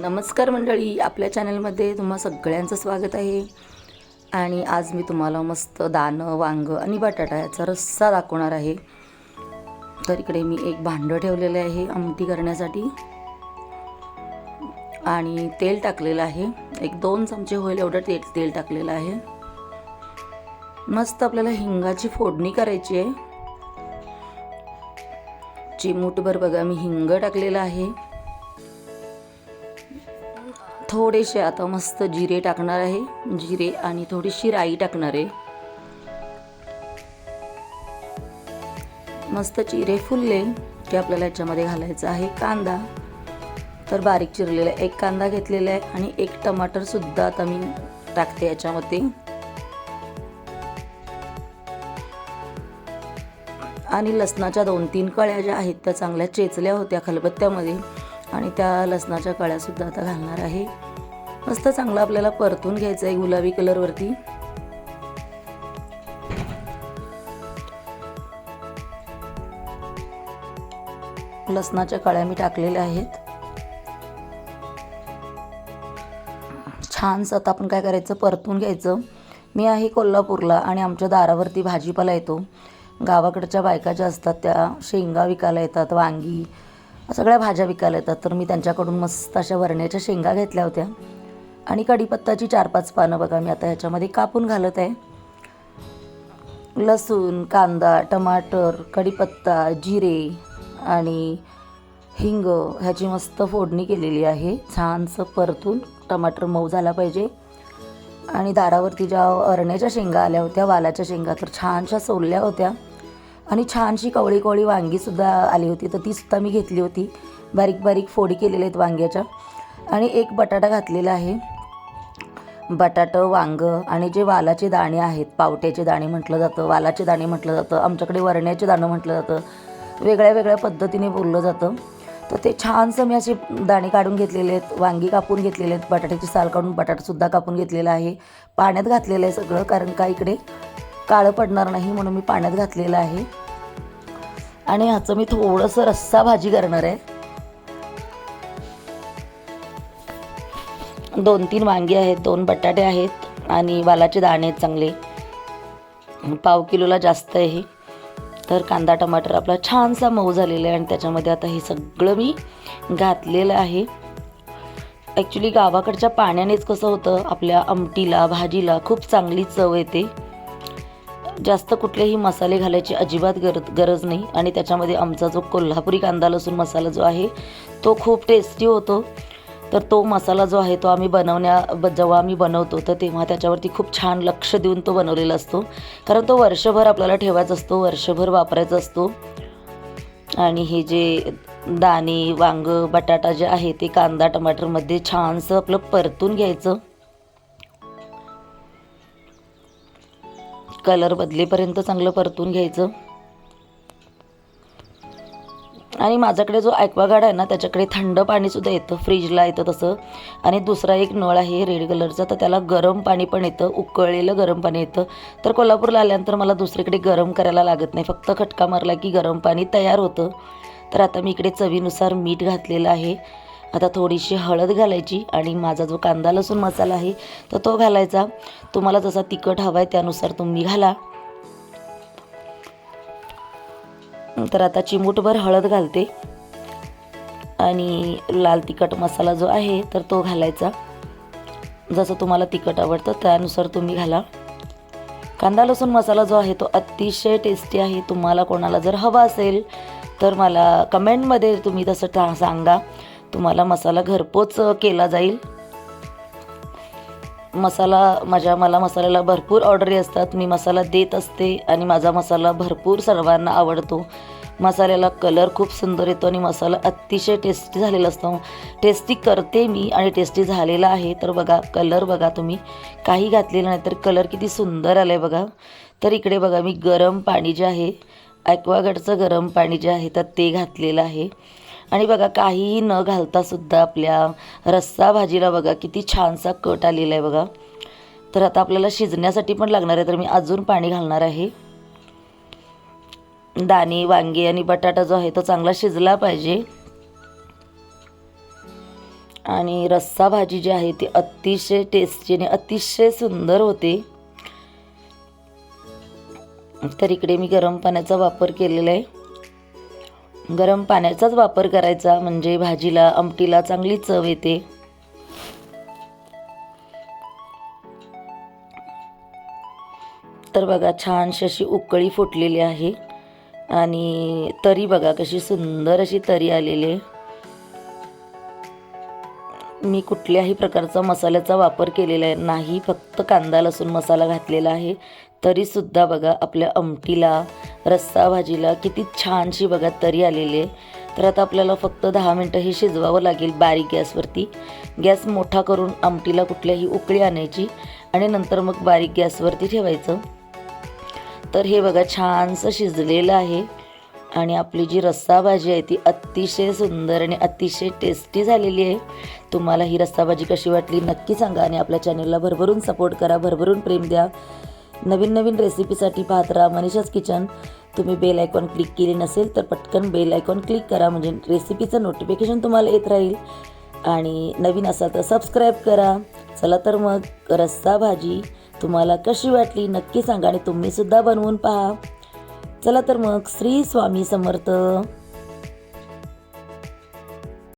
नमस्कार मंडळी आपल्या चॅनलमध्ये तुम्हा सगळ्यांचं स्वागत आहे. आणि आज मी तुम्हाला मस्त दाणं वांगं आणि बटाटा याचा रस्सा दाखवणार आहे. तर इकडे मी एक भांडं ठेवलेलं आहे आमटी करण्यासाठी. आणि तेल टाकलेलं आहे. एक दोन चमचे होईल एवढं तेल तेल टाकलेलं आहे. मस्त आपल्याला हिंगाची फोडणी करायची आहे. चिमूटभर बघा मी हिंग टाकलेलं आहे. थोडेसे आता मस्त जिरे टाकणार आहे. जिरे आणि थोडीशी राई टाकणार आहे. मस्त जिरे फुलले की आपल्याला याच्यामध्ये घालायचा आहे कांदा. तर बारीक चिरलेला एक कांदा घेतलेला आहे आणि एक टमाटरसुद्धा आता मी टाकते याच्यामध्ये. आणि लसणाच्या दोन तीन कळ्या ज्या आहेत त्या चांगल्या चेचल्या होत्या खलबत्त्यामध्ये. आणि त्या लसणाच्या कळ्यासुद्धा आता घालणार आहे. मस्त चांगलं आपल्याला परतून घ्यायचं आहे गुलाबी कलरवरती. लसणाच्या कळ्या मी टाकलेल्या आहेत. छानसं आता आपण काय करायचं? परतून घ्यायचं. मी आहे कोल्हापूरला आणि आमच्या दारावरती भाजीपाला येतो. गावाकडच्या बायका ज्या असतात त्या शेंगा विकायला येतात वांगी सगळ्या भाज्या विकायला येतात. तर मी त्यांच्याकडून मस्त अशा वरण्याच्या शेंगा घेतल्या होत्या. आणि कढीपत्ताची चार पाच पानं बघा मी आता ह्याच्यामध्ये कापून घालत आहे. लसूण कांदा टमाटर कढीपत्ता जिरे आणि हिंग ह्याची मस्त फोडणी केलेली आहे. छानसं परतून टमाटर मऊ झाला पाहिजे. आणि दारावरती ज्या अरण्याच्या शेंगा आल्या होत्या वालाच्या शेंगा तर छानशा सोलल्या होत्या. आणि छानशी कवळी कवळी वांगीसुद्धा आली होती. तर तीसुद्धा मी घेतली होती. बारीक बारीक फोडी केलेल्या आहेत वांग्याच्या. आणि एक बटाटा घातलेला आहे. बटाटं वांगं आणि जे वालाचे दाणे आहेत पावट्याचे दाणे म्हटलं जातं वालाचे दाणे म्हटलं जातं आमच्याकडे वरण्याचे दाणं म्हटलं जातं वेगळ्या वेगळ्या पद्धतीने बोललं जातं. तर ते छानसं मी असे दाणे काढून घेतलेले आहेत वांगी कापून घेतलेले आहेत बटाट्याची साल काढून बटाटासुद्धा कापून घेतलेला आहे. पाण्यात घातलेलं आहे सगळं कारण का इकडे काळं पडणार नाही म्हणून मी पाण्यात घातलेलं आहे. आणि ह्याचं मी थोडंसं रस्सा भाजी करणार आहे. दोन तीन वांगी आहेत दोन बटाटे आहेत आणि वालाचे दाणे आहेत चांगले. पाव किलोला जास्त आहे तर कांदा टमाटर आपला छानसा मऊ झालेला आहे आणि त्याच्यामध्ये आता हे सगळं मी घातलेलं आहे. ॲक्च्युली गावाकडच्या पाण्यानेच कसं होतं आपल्या आमटीला भाजीला खूप चांगली चव येते. जास्त कुठलेही मसाले घालायची अजिबात गर गरज नाही. आणि त्याच्यामध्ये आमचा जो कोल्हापुरी कांदा लसूण मसाला जो आहे तो खूप टेस्टी होतो. तर तो मसाला जो आहे तो आम्ही बनवण्या ब जेव्हा आम्ही बनवतो तर तेव्हा त्याच्यावरती खूप छान लक्ष देऊन तो बनवलेला असतो. कारण तो वर्षभर आपल्याला ठेवायचा असतो वर्षभर वापरायचा असतो. आणि हे जे दाणे वांग बटाटा जे आहे ते कांदा टमाटरमध्ये छानसं आपलं परतून घ्यायचं. कलर बदलेपर्यंत चांगलं परतून घ्यायचं. आणि माझ्याकडे जो ॲक्वागार्ड आहे ना त्याच्याकडे थंड पाणीसुद्धा येतं. फ्रीजला येतं तसं. आणि दुसरा एक नळ आहे रेड कलरचा तर त्याला गरम पाणी पण येतं. उकळलेलं गरम पाणी येतं. तर कोल्हापूरला आल्यानंतर मला दुसरीकडे गरम करायला लागत नाही. फक्त खटका मारला की गरम पाणी तयार होतं. तर आता मी इकडे चवीनुसार मीठ घातलेलं आहे. आता थोडीशी हळद घालायची आणि माझा जो कांदा लसूण मसाला आहे तर तो घालायचा. तुम्हाला जसा तिखट हवा आहे त्यानुसार तुम्ही घाला. तर आता चिमूटभर हळद घालते. आणि लाल तिखट मसाला जो आहे तर तो घालायचा. जसं तुम्हाला तिखट आवडतं त्यानुसार तुम्ही घाला. कांदा लसूण मसाला जो आहे तो अतिशय टेस्टी आहे. तुम्हाला कोणाला जर हवा असेल तर मला कमेंटमध्ये तुम्ही तसं टा सांगा. तुम्हाला मसाला घरपोच केला जाईल. मसाला माझ्या मला मसाल्याला भरपूर ऑर्डरी असतात. मी मसाला देत असते आणि माझा मसाला भरपूर सर्वांना आवडतो. मसाल्याला कलर खूप सुंदर येतो आणि मसाला अतिशय टेस्टी झालेला असतो. टेस्टी करते मी आणि टेस्टी झालेला आहे. तर बघा कलर बघा तुम्ही. काही घातलेलं नाही तर कलर किती सुंदर आलं आहे बघा. तर इकडे बघा मी गरम पाणी जे आहे ॲक्वागार्डचं गरम पाणी जे आहे तर ते घातलेलं आहे. आणि बघा काहीही न घालतासुद्धा आपल्या रस्सा भाजीला बघा किती छानसा कट आलेला आहे बघा. तर आता आपल्याला शिजण्यासाठी पण लागणार आहे तर मी अजून पाणी घालणार आहे. दाणे वांगे आणि बटाटा जो आहे तो चांगला शिजला पाहिजे. आणि रस्सा भाजी जी आहे ती अतिशय टेस्टी आणि अतिशय सुंदर होते. तर इकडे मी गरम पाण्याचा वापर केलेला आहे. गरम पाण्याचाच वापर करायचा म्हणजे भाजीला आमटीला चांगली चव येते. तर बघा छानशी अशी उकळी फुटलेली आहे. आणि तरी बघा कशी सुंदर अशी तरी आलेली आहे. मी कुठल्याही प्रकारचा मसाल्याचा वापर केलेला आहे नाही फक्त कांदा लसूण मसाला घातलेला आहे. तरीसुद्धा बघा आपल्या आमटीला रस्सा भाजीला किती छानशी बघा तरी आलेली आहे. तर आता आपल्याला फक्त दहा मिनटं हे शिजवावं लागेल बारीक गॅसवरती. गॅस मोठा करून आमटीला कुठल्याही उकळी आणायची आणि नंतर मग बारीक गॅसवरती ठेवायचं. तर हे बघा छानसं शिजलेलं आहे. आणि आपली जी रस्सा भाजी आहे ती अतिशय सुंदर आणि अतिशय टेस्टी झालेली आहे. तुम्हाला ही रस्सा भाजी कशी वाटली नक्की सांगा आणि आपल्या चॅनलला भरभरून सपोर्ट करा भरभरून प्रेम द्या. नवीन नवीन रेसिपीसाठी पाहत राहा. मनीषाच किचन. तुम्ही बेल आयकॉन क्लिक केली नसेल तर पटकन बेल आयकॉन क्लिक करा. म्हणजे रेसिपीचं नोटिफिकेशन तुम्हाला येत राहील. आणि नवीन असाल तर सबस्क्राईब करा. चला तर मग रस्सा भाजी तुम्हाला कशी वाटली नक्की सांगा आणि तुम्हीसुद्धा बनवून पहा. चला तर मग श्री स्वामी समर्थ.